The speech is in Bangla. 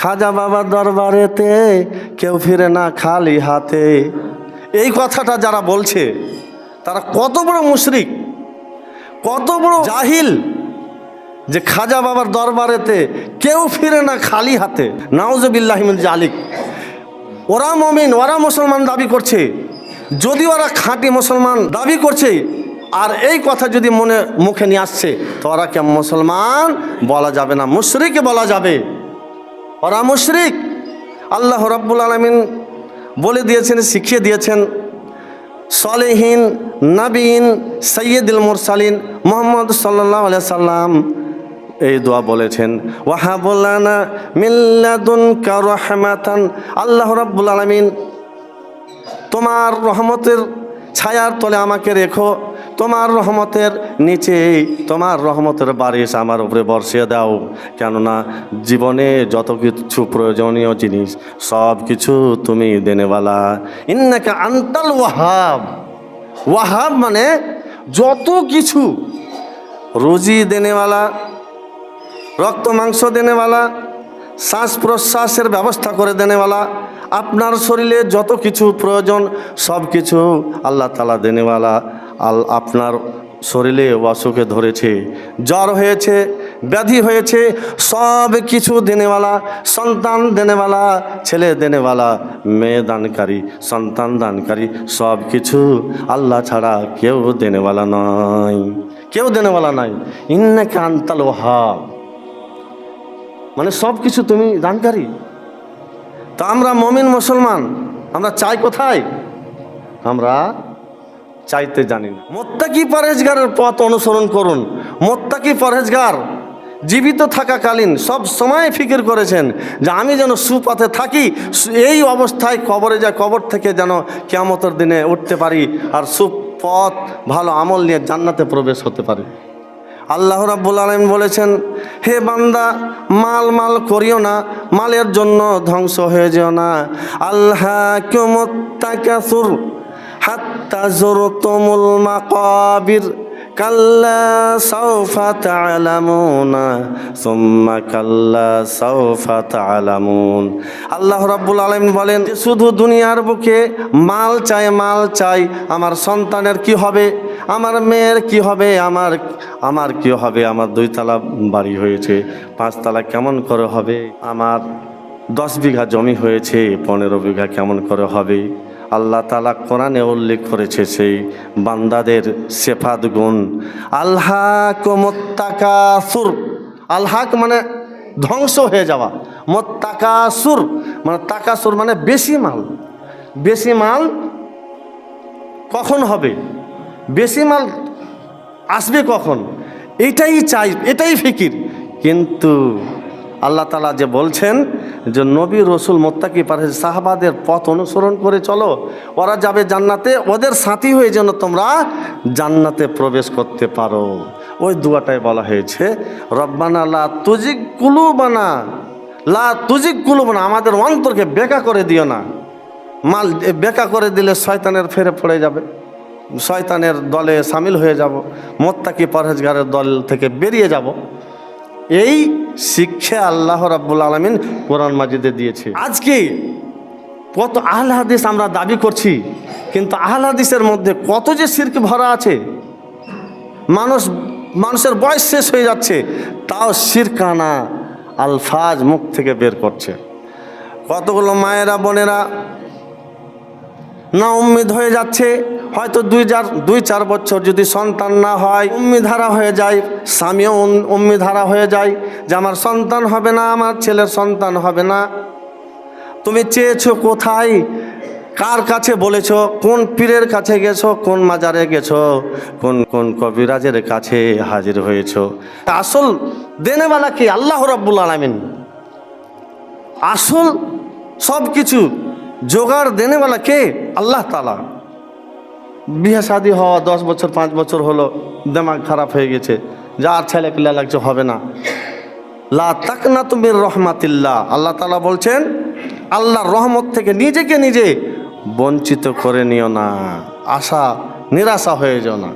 খাজা বাবার দরবারেতে কেউ ফিরে না খালি হাতে। এই কথাটা যারা বলছে, তারা কত বড় মুশরিক, কত বড় জাহিল যে খাজা বাবার দরবারেতে কেউ ফিরে না খালি হাতে। নাউজবিল্লাহিমিন জালিক। ওরা মমিন, ওরা মুসলমান দাবি করছে। যদি ওরা খাঁটি মুসলমান দাবি করছে, আর এই কথা যদি মনে, মুখে নিয়ে আসছে, তো ওরা কে মুসলমান বলা যাবে না মুশরিক বলা যাবে। ওরা মুশরিক। আল্লাহ রাব্বুল আলমিন বলে দিয়েছেন, শিখিয়ে দিয়েছেন, সলেহীন নবীন সৈয়দুল মুরসালিন মোহাম্মদ সাল্লাহ সাল্লাম এই দোয়া বলেছেন ওয়াহাবুল্লানা মিল্লাদুন রহমাতান। আল্লাহ রাব্বুল আলমিন, তোমার রহমতের ছায়ার তলে আমাকে রেখো। তোমার রহমতের নিচে, তোমার রহমতের বারিশ আমার উপরে বর্ষিয়ে দাও। কেননা জীবনে যত কিছু প্রয়োজনীয় জিনিস, সব কিছু তুমি দেনেওয়ালা ইন্নাকে আন্তাল ওয়াহাব। ওয়াহাব মানে যত কিছু রুজি দেনেওয়ালা রক্ত মাংস দেনেওয়ালা শ্বাস প্রশ্বাসের ব্যবস্থা করে দেনেওয়ালা আপনার শরীরে যত কিছু প্রয়োজন, সব কিছু আল্লাহ তালা দেনেওয়ালা আল আপনার শরীরে অসুখে ধরেছে। জ্বর হয়েছে, ব্যাধি হয়েছে, সব কিছু দেনেওয়ালা, সন্তান দেনেওয়ালা, ছেলে দেনেওয়ালা, মেয়ে দানকারী, সন্তান দানকারী, সব কিছু আল্লাহ ছাড়া কেউ দেনেওয়ালা নয় কেউ দেনেওয়ালা নয় ইন্নাকে আন্তাল ওহাব মানে সব কিছু তুমি দানকারী। তা আমরা মমিন মুসলমান, আমরা চাই কোথায়? আমরা চাইতে জানি না। মোত্তাকি পরেজগারের পথ অনুসরণ করুন। মোত্তাকি পরেজগার জীবিত থাকাকালীন সব সময় ফিকির করেছেন যে আমি যেন সুপথে থাকি এই অবস্থায় কবরে যায় কবর থেকে যেন কেয়ামতের দিনে উঠতে পারি আর সুপথ, ভালো আমল নিয়ে জান্নাতে প্রবেশ হতে পারি। আল্লাহ রাব্বুল আলম বলেছেন, হে বান্দা, মাল মাল করিও না, মালের জন্য ধ্বংস হয়ে যেও না। আল্লাহ কেমত্তাকাসুর কাল্লা কাল্লা আল্লাহ রাব্বুল আলামিন বলেন শুধু দুনিয়ার বুকে মাল চাই মাল চাই আমার সন্তানের কি হবে, আমার মেয়ের কি হবে, আমার আমার কি হবে, আমার দুইতলা বাড়ি হয়েছে, পাঁচতলা কেমন করে হবে, আমার দশ বিঘা জমি হয়েছে, পনেরো বিঘা কেমন করে হবে আল্লাহ তালা কোরআনে উল্লেখ করেছে সেই বান্দাদের সেফাত গুণ। আল্লাহ মোত্তাকাসুর আল্হাক মানে ধ্বংস হয়ে যাওয়া। মোত্তাকাসুর মানে তাকাসুর মানে বেশি মাল। বেশি মাল কখন হবে? বেশি মাল আসবে কখন? এটাই চাই, এটাই ফিকির। কিন্তু আল্লাহ তালা যে বলছেন যে নবী রসুল মোত্তাকি পারে, সাহাবাদের পথ অনুসরণ করে চলো, ওরা যাবে জান্নাতে, ওদের সাথী হয়ে যেন তোমরা জান্নাতে প্রবেশ করতে পারো। ওই দুয়াটাই বলা হয়েছে, রব্বানা লা তুজিক কুলু বানা লা তুজিক কুলু বানা আমাদের অন্তরকে বেকা করে দিও না। মাল বেকা করে দিলে শয়তানের ফেরে পড়ে যাবে। শয়তানের দলে সামিল হয়ে যাব, মোত্তাকি পরহেজগারের দল থেকে বেরিয়ে যাব। এই শিক্ষা আল্লাহ রাব্বুল আলমিন কোরআন মাজিদে দিয়েছে। আজকে কত আহল হাদিস আমরা দাবি করছি, কিন্তু আহল হাদিসের মধ্যে কত যে সিরক ভরা আছে, মানুষ, মানুষের বয়স শেষ হয়ে যাচ্ছে, তাও সিরকানা আলফাজ মুখ থেকে বের করছে। কতগুলো মায়েরা, বোনেরা না উম্মিদ হয়ে যাচ্ছে। হয়তো দুই চার দুই চার বছর যদি সন্তান না হয় উম্মিধারা হয়ে যায়, স্বামীও উম- উম্মিধারা হয়ে যায় যে আমার সন্তান হবে না, আমার ছেলের সন্তান হবে না। তুমি চেয়েছো কোথায়? কার কাছে বলেছ? কোন পীরের কাছে গেছো? কোন মাজারে গেছো? কোন কোন কবিরাজের কাছে হাজির হয়েছো? আসল দেনেওয়ালা কি? আল্লাহ রাব্বুল আলামিন। আসল সব কিছু জোগাড় দেনেওয়ালা কে? আল্লাহ তালা বিয়ে শাদি হওয়া দশ বছর, পাঁচ বছর হলো, দেমাগ খারাপ হয়ে গেছে। যা আর ছেলে পিলা লাগছে হবে না। লা তাকনা তুমি রহমাতিল্লাহ। আল্লাহ তালা বলছেন আল্লাহ রহমত থেকে নিজেকে নিজে বঞ্চিত করে নিও না। আশা, নিরাশা হয়ে যাও না।